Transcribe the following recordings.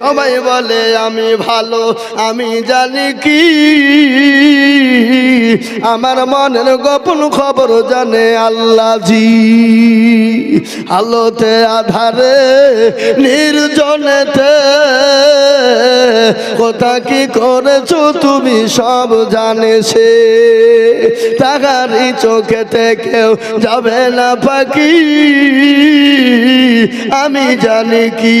সবাই বলে, আমি ভালো, আমি জানি কি। আমার মনের গোপন খবর জানে আল্লাহ জি আলোতে, আধারে, নির্জনেতে। কোথা কি করেছ তুমি সব জানে সে। টাকারি চোখেতে কেউ যাবে না পাখি আমি জানি কি।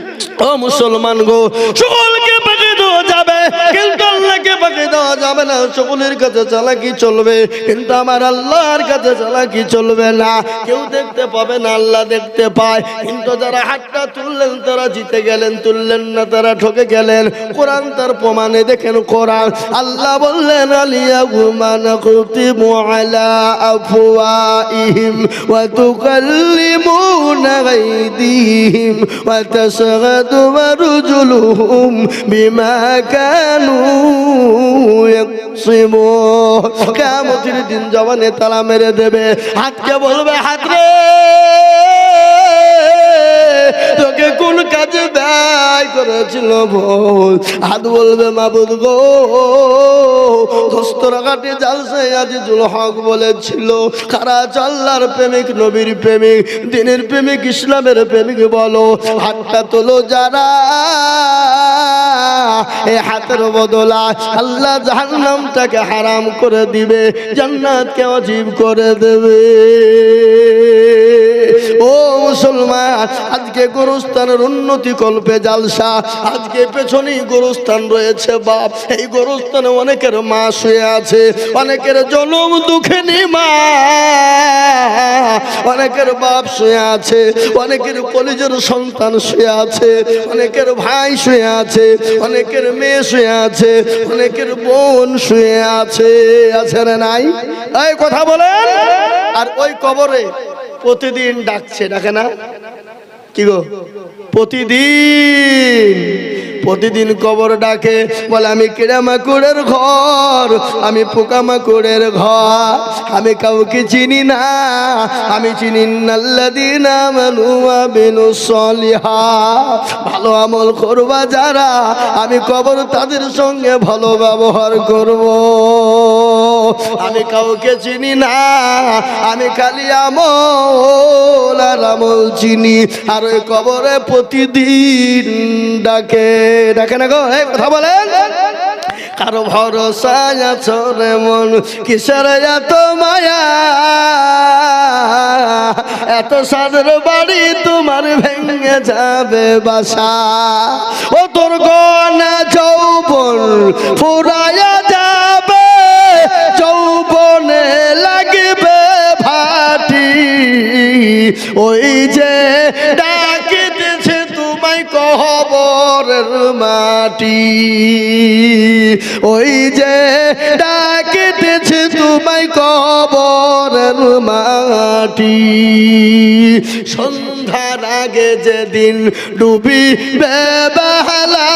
ও মুসলমান গো, সকলকে পাঠিয়ে দেওয়া যাবে, কিন্তু আল্লাহকে পাঠিয়ে দেওয়া যাবে না, সকলের কাছে চালাকি চলবে, কিন্তু আমার আল্লাহর কাছে চালাকি চলবে না। কেউ দেখতে পাবে না, আল্লাহ দেখতে পায়, কিন্তু যারা হাতটা তুললেন, তারা জিতে গেলেন, তুললেন না, তারা ঠকে গেলেন। কোরআন তার প্রমাণে দেখেন কোরআন। আল্লাহ বললেন, আলিয়া গুমান কুতিমু আলা আফওয়াইহিম ওয়া তুকাল্লিমুনা গাইদিহিম ওয়া তাশহাদু আরজুলুহুম বিমা কানু ইয়াকসিমুন কিয়ামতের দিন জবানে তালা মেরে দেবে। হাতকে বলবে, হাত রে। কোন কাজে ব্যয় করেছিল বল হাত বলবে, মাবুদ গো জালসে আজিজুল হক বলেছিল, কারা চাল্লার প্রেমিক, নবীর প্রেমিক, দিনের প্রেমিক, ইসলামের প্রেমিক বলো। হাতটা তোলো যারা এই হাতের বদলা আল্লাহ জাহান্নামটাকে হারাম করে দিবে, জান্নাতকে অজীব করে দেবে। ও মুসলমান, আজকে গোরস্থানের উন্নতি কল্পে জালসা। আজকে পেছনেই গোরস্থান রয়েছে বাপ। এই গোরস্থানে অনেকের মা শুয়ে আছে, অনেকের জনম দুঃখে মা অনেকের বাপ শুয়ে আছে, অনেকের কলেজের সন্তান শুয়ে আছে, অনেকের ভাই শুয়ে আছে, অনেকের মেয়ে শুয়ে আছে, অনেকের বোন শুয়ে আছে। আছে না নাই? এই কথা বলেন। আর ওই কবরে প্রতিদিন ডাকছে, ডাকে না? কি গো? প্রতিদিন প্রতিদিন কবর ডাকে, বলে, আমি কিরামাকুড়ের ঘর, আমি পোকামাকুড়ের ঘর, আমি কাউকে চিনি না, আমি চিনি ভালো আমল করবা যারা, আমি কবর তাদের সঙ্গে ভালো ব্যবহার করব। আমি কাউকে চিনি না, আমি খালি আমল আর আমল চিনি, আর ওই কবরে প্রতিদিন ডাকে। ডাকে না গো? কথা বলেন। কারও ভরসা আছো মন? কিসের এত মায়া? এত সাদের বাড়ি তোমার ভেঙে যাবে বাসা। ও তোর গনা যৌবন ফুরায়া যাবে। যৌবনে লাগবে ভাটি। ওই যে কহবরের মাটি। ওই যে ডাকিতেছে তোমায় কবরের মাটি। সন্ধ্যার আগে যেদিন ডুবি বেবালা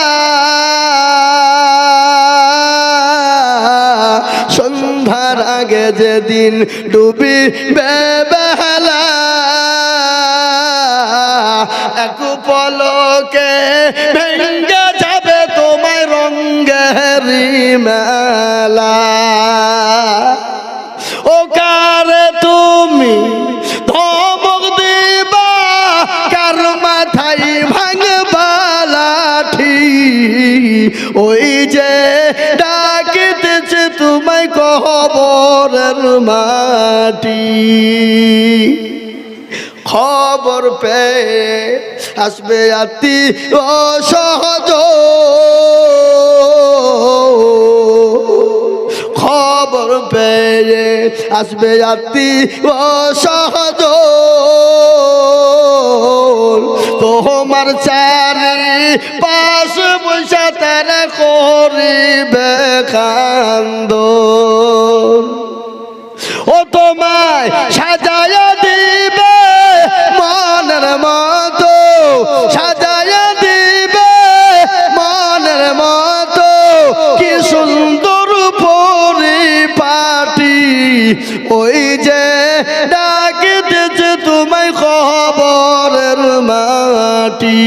সন্ধ্যার আগে যেদিন ডুবি বেবেলা এক পলকে মেলা। ও কারে তুমি ধমক দিবা? কার মাথায় ভাঙবা লাঠি? ওই যে ডাকিতেছে তোমায় কহবরের মাটি। খবর পেয়ে আসবে আতি অসহজ খবর পেয়ে আসবে আতি অসহজ। তোমার চারি পাশ বৈশা তারা করিবে কান্দ ও তোমায় সাজায় দিবে মনের মতো সাজায় o মাটি।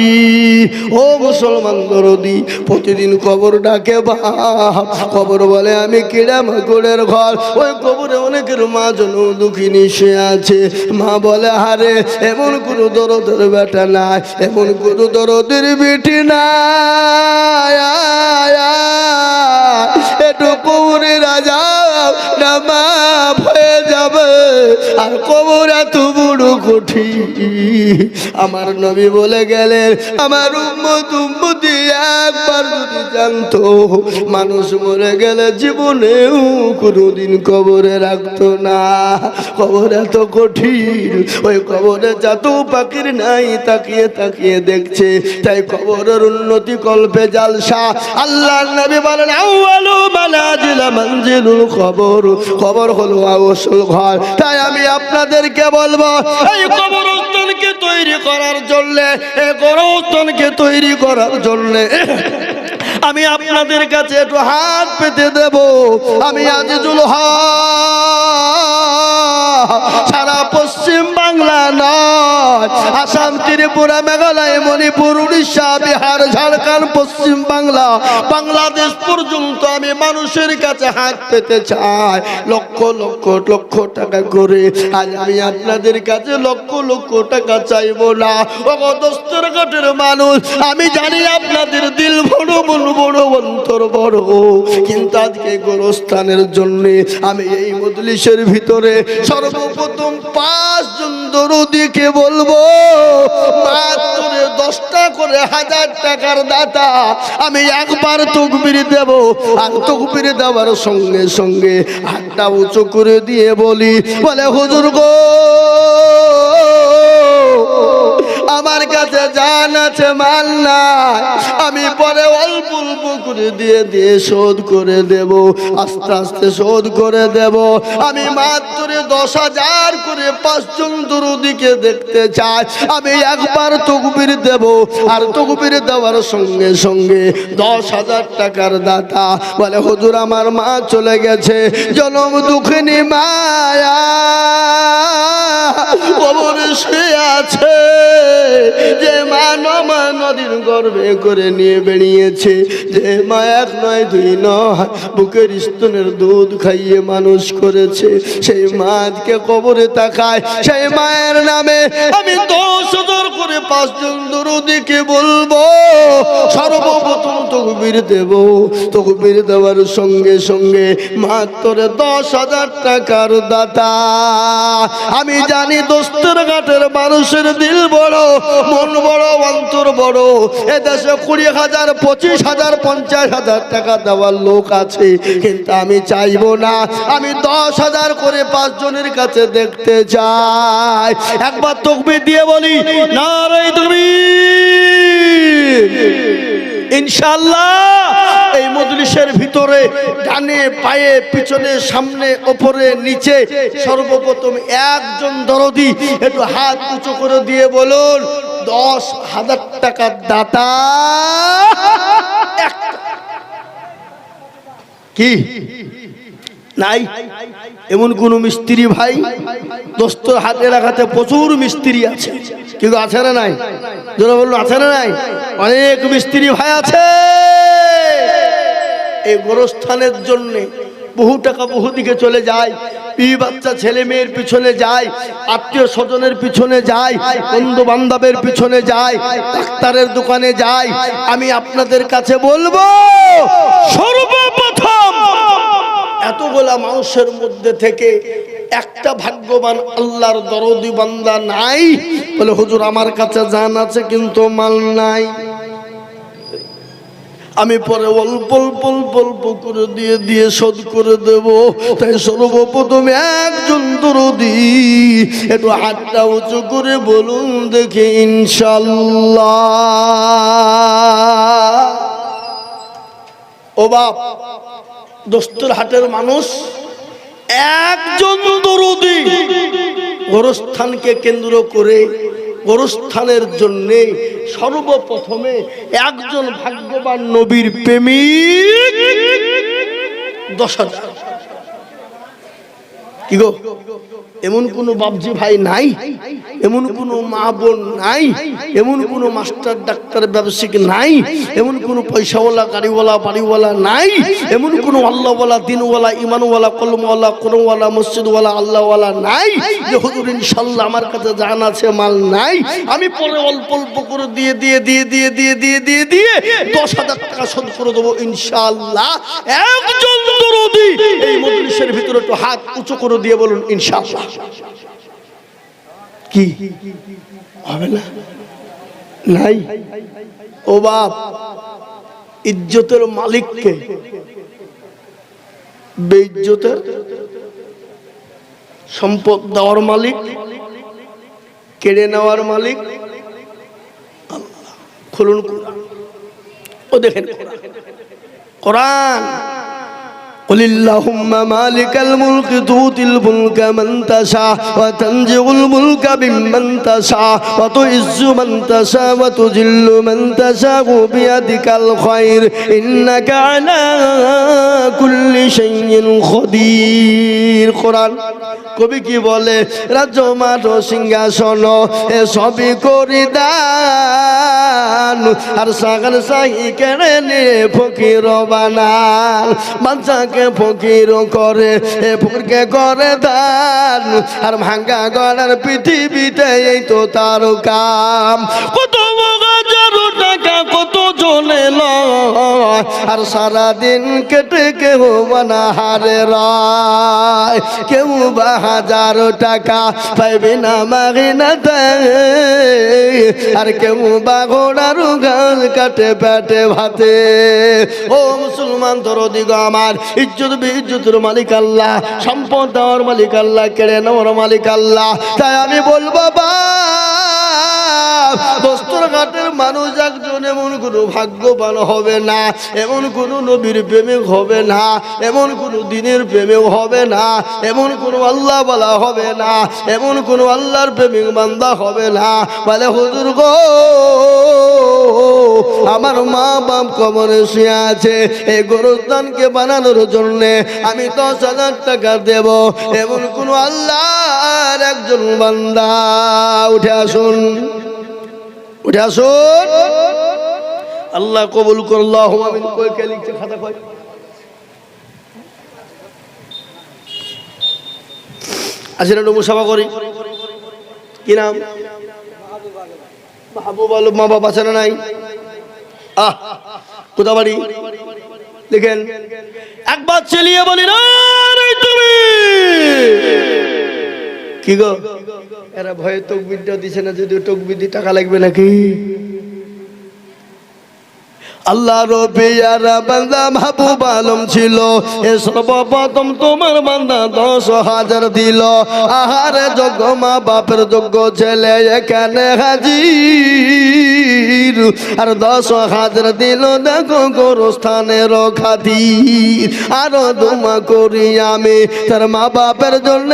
ও মুসলমান দরদি, প্রতিদিন কবর ডাকে বাপ কবর বলে, আমি কিড়া মাকুড়ের ঘর। ওই কবরে অনেকের মা জন দুঃখিনী সে আছে। মা বলে হারে এমন কোনো দরদের বেটা নাই, এমন কোনো দরদের বেটি নাই। একটু কবরে রাজা না নামা হয়ে যাবে। আর কবর এত বড় কঠিন। আমার নবী বলে গেলেন। আমার উম্মত উম্মতি একবার যদি জানতো, মানুষ মরে গেলে জীবনেও কোনোদিন কবরে রাখতো না। কবর এত কঠিন, ওই কবরে যত পাখির নাই, তাকিয়ে তাকিয়ে দেখছে। তাই কবরের উন্নতি কল্পে জালসা। আল্লাহ নবী বলেন, আউয়ালু মানাজিল মঞ্জিলুল কবর। কবর হলো আসল ঘর। তাই আমি আপনাদেরকে বলব, এই কবরস্থানকে তৈরি করার জন্যে, এ তৈরি করার জন্যে। আমি আপনাদের কাছে একটু হাত পেতে দেব। আমি আজিজুল হা সারা পশ্চিম বাংলা নয়, আসাম ত্রিপুরা মেঘালয়, মণিপুর, উড়িষ্যা, বিহার, ঝাড়খণ্ড, পশ্চিম বাংলা, বাংলাদেশ পর্যন্ত আমি মানুষের কাছে হাত পেতে চাই। লক্ষ লক্ষ লক্ষ টাকা করে আজ আমি আপনাদের কাছে লক্ষ লক্ষ টাকা চাইব না। অগদস্তর ঘটের মানুষ, আমি জানি আপনাদের দিল বড়, মন বড়, অন্তর বড়। কিন্তু আজকে গোরস্থানের জন্যে আমি এই মজলিসের ভিতরে সর্বপ্রথম পাঁচজন দরদিকে বলব? মাত্র দশটা করে হাজার টাকার দাতা আমি একবার তুকবির দেব আর তুকবির দেওয়ার সঙ্গে সঙ্গে হাতটা উঁচু করে দিয়ে বলি, বলে, হুজুর গো আমার কাছে জান আছে মাল নাই। আমি পরে অল্প অল্প করে দিয়ে দিয়ে শোধ করে দেব, আস্তে আস্তে শোধ করে দেব। আমি মাত্র দশ হাজার করে পাঁচজন দরুদিকে দেখতে চাই। আমি একবার তকবির দেব, আর তকবির দেওয়ার সঙ্গে সঙ্গে দশ হাজার টাকার দাতা বলে, হুজুর, আমার মা চলে গেছে। জনম দুঃখিনী মায়া, কবরে শুয়ে আছে। যে মা নমা নদীর গর্বে করে নিয়ে বেরিয়েছে যে মা এক নয়, দুই নয়, বুকের স্তনের দুধ খাইয়ে মানুষ করেছে। সেই মাকে কবরে তাকায়, সেই মায়ের নামে আমি দশ করে পাঁচজন দরদিকে বলব, সর্বপ্রথম তকবির দেব। তকবির দেওয়ার সঙ্গে সঙ্গে মাত্র দশ হাজার টাকার দাতা। আমি জানি দোস্তর ঘাটের মানুষের দিল বড়, মন বড়, অন্তর বড়। এ দেশে কুড়ি হাজার, পঁচিশ হাজার, পঞ্চাশ হাজার টাকা দেওয়ার লোক আছে। কিন্তু আমি চাইব না। আমি দশ হাজার করে পাঁচজনের কাছে দেখতে চাই। একবার তকবির দিয়ে বলি না রে তুমি ইনশাল্লাহ এই মজলিসের ভিতরে ডানে, পায়ে, পিছনে, সামনে, ওপরে, নিচে সর্বপ্রথম একজন দরদি একটু হাত উঁচু করে দিয়ে বলুন, দশ হাজার টাকার দাতা। কি? নাই? এমন কোন মিস্ত্রি ভাই? দোস্ত হাতে রাখাতে প্রচুর মিস্ত্রি আছে। কিন্তু আছে না নাই? বলল আছে না নাই? অনেক মিস্ত্রি ভাই আছে। এই গোরস্থানের জন্য বহু টাকা বহু দিকে চলে যায়। পি বাচ্চা, ছেলে মেয়ের পিছনে যায়, আত্মীয় স্বজনের পিছনে যায় বন্ধু বান্ধবের পিছনে যায়, ডাক্তারের দোকানে যায়। আমি আপনাদের কাছে বলব, সর্বপ্রথম এতগুলা মানুষের মধ্যে থেকে একটা ভাগ্যবান আল্লাহর দরদি বান্দা নাই বলে হুজুর আমার কাছে জান আছে, কিন্তু মাল নাই। আমি পরে অল্প অল্প অল্প অল্প করে দিয়ে দিয়ে শোধ করে দেব। তাই সর্বপ্রথম একজন দরদি একটু হাতটা উঁচু করে বলুন দেখে, ইনশাল্লাহ। ও বাপ, দোস্তর হাটের মানুষ, একজন দরদি গোরস্থানকে কেন্দ্র করে গোরস্থানের জন্যে সর্বপ্রথমে একজন ভাগ্যবান নবীর প্রেমিক দশ এমন কোন বাবজি ভাই নাই? এমন কোনো মা বোন নাই, এমন কোনো মাস্টার, ডাক্তার, ব্যবসায়িক নাই, এমন কোনো পয়সাওয়ালা, গাড়িওয়ালা, বাড়িওয়ালা নাই, এমন কোনো আল্লাহওয়ালা, দিনওয়ালা, ইমানওয়ালা, কলমওয়ালা কোনওয়ালা মসজিদওয়ালা, আল্লাহওয়ালা নাই যে, হুজুর ইনশাল্লাহ আমার কাছে জান আছে, মাল নাই, আমি পরে অল্প অল্প করে দিয়ে দিয়ে দিয়ে দিয়ে দিয়ে দিয়ে দিয়ে দিয়ে দশ হাজার টাকা শোধ করে দেবো ইনশাল্লাহ একজন দরদি এই মজলিসের ভিতরে একটু হাত উঁচু করে দিয়ে বলুন ইনশাল্লাহ কি? হবে না। নাই। ও বাপ, ইজ্জতের মালিককে। বেইজ্জতের সম্পদ দেওয়ার মালিক, কেড়ে নেওয়ার মালিক। খুলুন। ও দেখেন কোরআন। قل اللهم مالك الملك تؤتي الملك من تشاء وتنزع الملك ممن تشاء وتعز من تشاء وتذل من تشاء بيدك الخير إنك على كل شيء قدير কোরআন কবি কি বলে রাজ্য মাঠ সিংহাসন এ সবই করি দান আর সাগর সাহি কেড়ে নিয়ে ফকির বানান বাচ্চাকে ফকির করে, এ ফকিরকে করে দান। আর ভাঙ্গা গড়ার পৃথিবীতে এই তো তার কাম। কত টাকা, কত জনে আর সারাদিন কেটে কেউ বানা হারে রায়। কেউ বা হাজার টাকা পাইবে না মাগিনা আর কেউ বা ঘোড়ার গাছ কাটে পেটে ভাতে। ও মুসলমান তোর দিগ আমার ইজ্জত বিজ্জতের মালিক আল্লাহ, সম্পদ দেওয়ার মালিক আল্লাহ, কেড়ে নেওয়ার মালিক আল্লাহ। তাই আমি বলব বা দস্তর ঘাটের মানুষ একজন এমন কোনো ভাগ্যবান হবে না, এমন কোনো নবীর প্রেমিক হবে না, এমন কোনো দিনের প্রেমিক হবে না, এমন কোনো আল্লাহ বলা হবে না, এমন কোনো আল্লাহর প্রেমিক বান্দা হবে না। বলে, হুজুর গো, আমার মা বাপ কবরে শুয়ে আছে, এই গরুস্থানকে বানানোর জন্য আমি দশ হাজার টাকা দেব। এমন কোন আল্লাহর একজন বান্দা, উঠে আসুন। উঠে আসুন। আল্লাহ কবুল করল্লাহ কে লিখছে খাতা, কই? আসেন একটু মুসাফা করি। কি নাম? মাহবুব আলম, মা বাবা আছে নাই? আহ, কোথা বাড়ি? লিখেন। একবার চালিয়ে বলি না তুমি কি গো? এরা ভয়ে তকবিরটা দিছে না যদি তকবির টাকা লাগবে নাকি? আল্লাহ রবিয়ারা বান্দা মাহবুব আলম ছিল। এ সর্বপ্রথম তোমার বান্দা দশ হাজার দিল। আহারে যোগ্য মা বাপের যোগ্য ছেলে এখানে হাজির। আর দশ হাজার দিল দেখো গোরস্থানের খাতির আরও দুমা করি আমি তার মা বাপের জন্য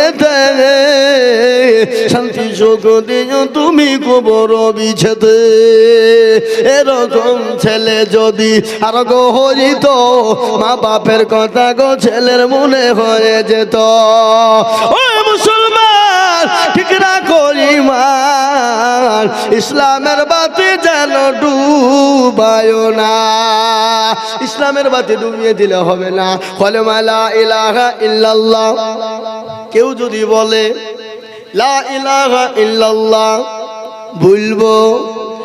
শান্তি সুখ দিও তুমি কবর বিছেতে এরকম ছেলে যদি আর গো হইত মা বাপের কথা গো ছেলের মনে হয়ে যেত। ও মুসলমান, ঠিক না করি মান, ইসলামের বাতি যেন ডুবায় না। ইসলামের বাতি ডুবিয়ে দিলে হবে না। ফলে মালা ইলাহা ইল্লাল্লাহ। কেউ যদি বলে, লা ইলাহা ইল্লাল্লাহ বলব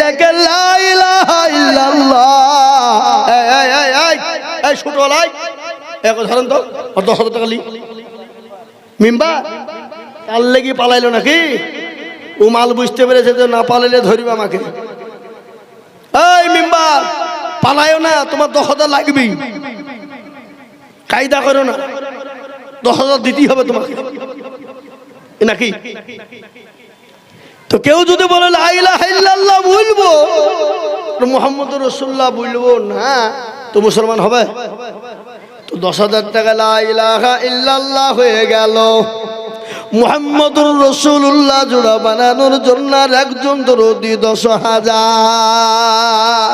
দেখে এই এই এই এই এই, ছোট লাই এক ধরেন তো দশ হাজার টাকা লি। মিম্বা কাল লেগে পালাইলো নাকি? ও মাল বুঝতে পেরেছে যে না পালাইলে ধরবে আমাকে। এই মিম্বা পালায়ও না, তোমার দশ হাজার লাগবেই। কায়দা করো না। দশ হাজার দিতেই হবে তোমাকে। নাকি? তো কেউ যদি বলে আল্লাহ বলব মোহাম্মদ রসুল্লাহ বলব, না, তো মুসলমান হবে? তো দশ হাজার টাকা লাইলাহা ইল্লাল্লাহ হয়ে গেল। মোহাম্মদুর রসুল্লাহ জোড়া বানানোর জন্য আর একজন দরদি দশ হাজার।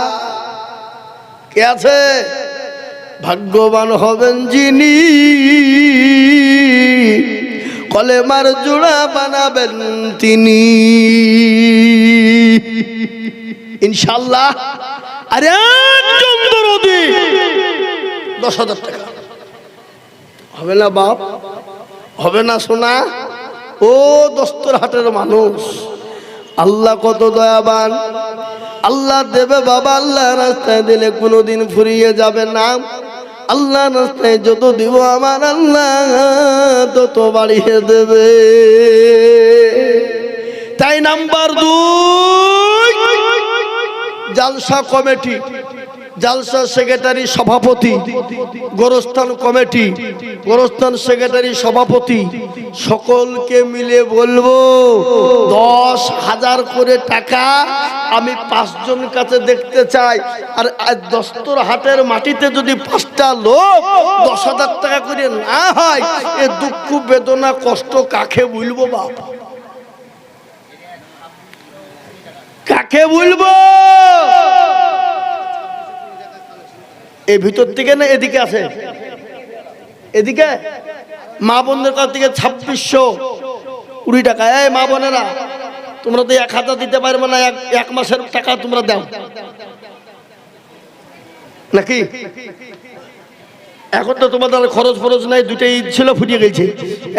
কে আছে? ভাগ্যবান হবেন যিনি। কলেমার জোড়া বানাবেন তিনি। ইনশাল্লাহ। আরে একজন দশ হাজার টাকা। হবে না বাপ? হবে না শোনা ও দস্তর হাটের মানুষ। আল্লাহ কত দয়াবান। আল্লাহ দেবে বাবা, আল্লাহ রাস্তায় দিলে কোনোদিন ফুরিয়ে যাবে না। আল্লাহ রাস্তায় যত দিব আমার আল্লাহ তত বাড়িয়ে দেবে। তাই নাম্বার দুই জালসা কমিটি। জালসা সেক্রেটারি সভাপতি, গোরস্থান কমিটি, গোরস্থান সেক্রেটারি সভাপতি, সকলকে মিলে বলব, দশ হাজার করে টাকা আমি পাঁচজন কাছে দেখতে চাই। আর দস্তর হাটের মাটিতে যদি পাঁচটা লোক দশ হাজার টাকা করে না হয়, এ দুঃখ, বেদনা, কষ্ট কাকে বলব বাপ? কাকে বলব? এই ভিতর থেকে না এদিকে আছে এদিকে? মা বোনদের কাছ থেকে ছাব্বিশশো কুড়ি টাকা। এই মা বোনেরা, তোমরা তো এক হাজার দিতে পারবে না, এক মাসের টাকা তোমরা দাও। নাকি? এখন তো তোমাদের খরচ ফরচ নাই দুটাই ঈদ ছিল, ফুটিয়ে গেছে।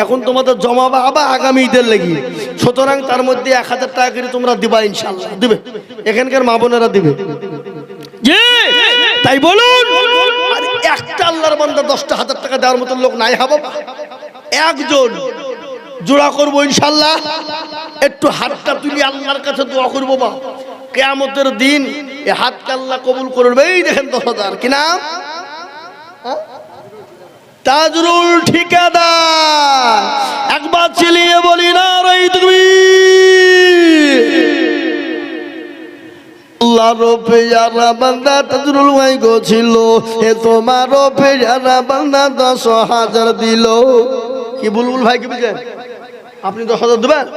এখন তোমাদের জমাবা আবার আগামী ঈদের লেগে। সুতরাং তার মধ্যে এক হাজার টাকা করে তোমরা দিবা ইনশাল্লাহ দিবে। এখানকার মা বোনেরা দিবে। তাই বলুন। একটা আল্লাহর বান্দা দশটা হাজার টাকা দেওয়ার মতো লোক নাই হাব একজন জোড়া করব ইনশাল্লাহ। একটু হাতটা তুলি আল্লাহর কাছে দোয়া করব বা কেয়ামতের দিন এ হাতকে আল্লাহ কবুল করবে। এই দেখেন দশ হাজার। কি নাম? তাজরুল ঠিকাদার। একবার চিলিয়ে বলি না রই তুমি আল্লাহর পেয়ারা বান্দা তাজরুল ভাই গো ছিল। এ তোমারও পেয়ারা বান্দা দশ হাজার দিল। কি বুলবুল ভাই কি বুঝেন আপনি দশ হাজার দেবেন?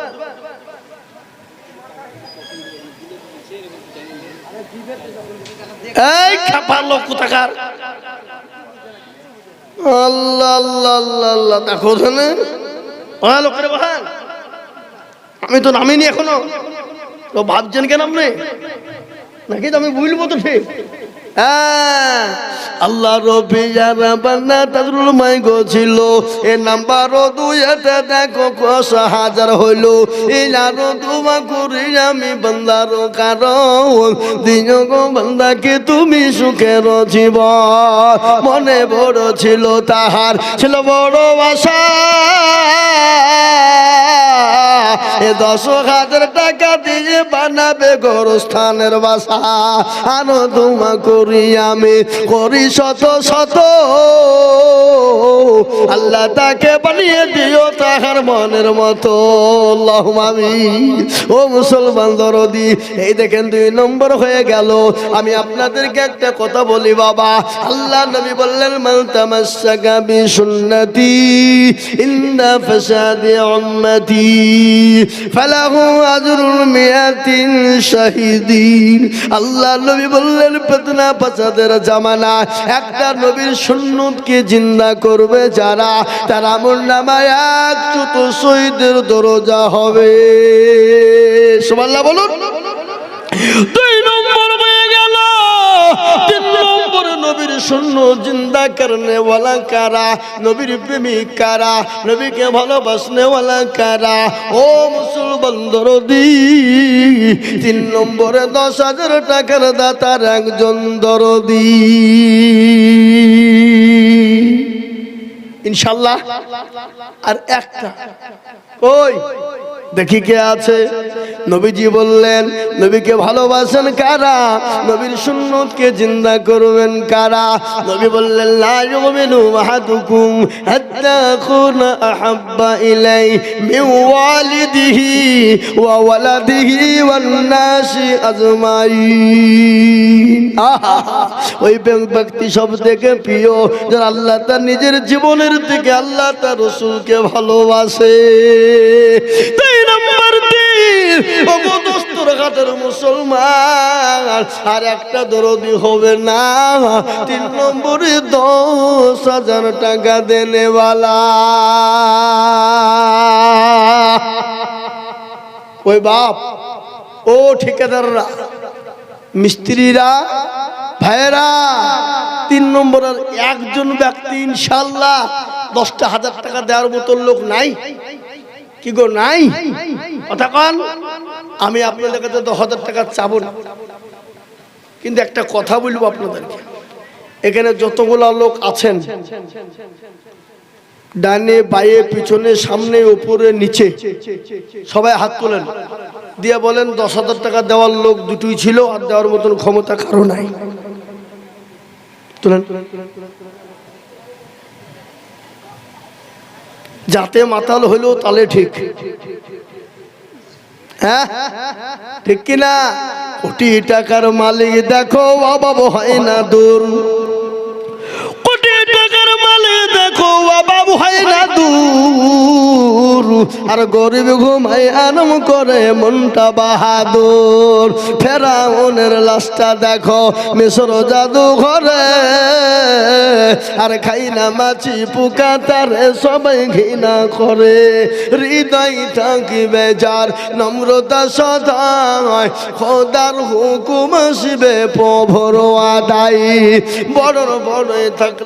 বহান আমি তো নামিনি এখনও। তো ভাবছেন কেন আপনি? নাকি তো আমি বুঝব তো ঠিক আল্লাহ রবি যারা তাজরুল মাই ছিল এ নাম্বার দুই এতে দেখো কষ হাজার হইল। এই আরও তোমা করি আমি বান্দার কারণ। দিন গো বান্দাকে তুমি সুখের জীব মনে বড় ছিল তাহার, ছিল বড় এ দশ হাজার টাকা দিয়ে বানাবে গোরস্থানের বাসা। আনো তোমা করি আমি, করি শত শত। আল্লাহ তাকে বানিয়ে দিও তাহার মনের মতো। আমিন। ও মুসলমান দরদি, এই দেখেন দুই নম্বর হয়ে গেল। আমি আপনাদেরকে একটা কথা বলি বাবা। আল্লাহ নবী বললেন, মান তামাসসাকা বি সুন্নতি ইন্দা ফাসাদি উম্মতি। ফালাহু আজরুল মিয়াতিন আল্লাহ নবী বললেন, ফিতনা ফাসাদের জামানা, একটা নবীর সুন্নতকে জিন্দা করবে যারা, তারা আমল চুত শহীদের দরজা হবে। সুবহানাল্লাহ, বলুন। শূন্য জিন্দা করনে ওয়ালা কারা? নবীর প্রেমিক কারা? নবীকে ভালোবাসনে ওয়ালা কারা? ও মুসলমান দরদি, তিন নম্বরে দশ হাজার টাকার দাতার একজন দরদি। ইনশাল্লাহ আর একটা। ওই দেখি কে আছে? নবীজি বললেন, নবীকে ভালোবাসেন কারা? নবীর সুন্নতকে জিন্দা করবেন কারা? নবী বললেন, লা ইউমিনু আহাদুকুম হাত্তা আকুনা আহাব্বা ইলাই মিন ওয়ালিদিহি ওয়া ওয়ালাদিহি ওয়ান নাসি আজমাইন। আহা! ওই ব্যক্তি সব থেকে প্রিয়, যারা আল্লাহ তার নিজের জীবনের থেকে আল্লাহ তার রসুলকে ভালোবাসে। মুসলমান, আর একটা হবে না। তিন নম্বরে দশ হাজার টাকা দেনেওয়ালা। বাপ, ও ঠিকাদাররা, মিস্ত্রিরা, ভাইয়েরা, তিন নম্বরের একজন ব্যক্তি ইনশাল্লাহ দশটা হাজার টাকা দেওয়ার মতন লোক নাই। কি গো নাই? কথা কন আমি আপনাদের কাছে দশ হাজার টাকা চাবো না। কিন্তু একটা কথা বলব আপনাদেরকে। এখানে যতগুলা লোক আছেন ডানে বায়ে পিছনে সামনে উপরে নিচে সবাই হাত তোলেন। দিয়ে বলেন দশ হাজার টাকা দেওয়ার লোক দুটোই ছিল আর দেওয়ার মতন ক্ষমতা কারও নাই। তোলেন। যাতে মাতাল হইলেও তালে ঠিক। হ্যাঁ? ঠিক কিনা? কোটি টাকার মালিক দেখো, অভাব হয় না দূর। বাবা হয় না দূর। আর গরিব ঘুমাই আনম করে মনটা বাহাদুর। ফেরাউনের লাশটা দেখো, মিশর জাদু ঘরে আর খাই না মাছি পোকা, তারে সবাই ঘৃণা করে। হৃদয় থাকি বেজার নম্রতা সদায়, খোদার হুকুম আসবে প্রভর আদায়। বড় বড় থাক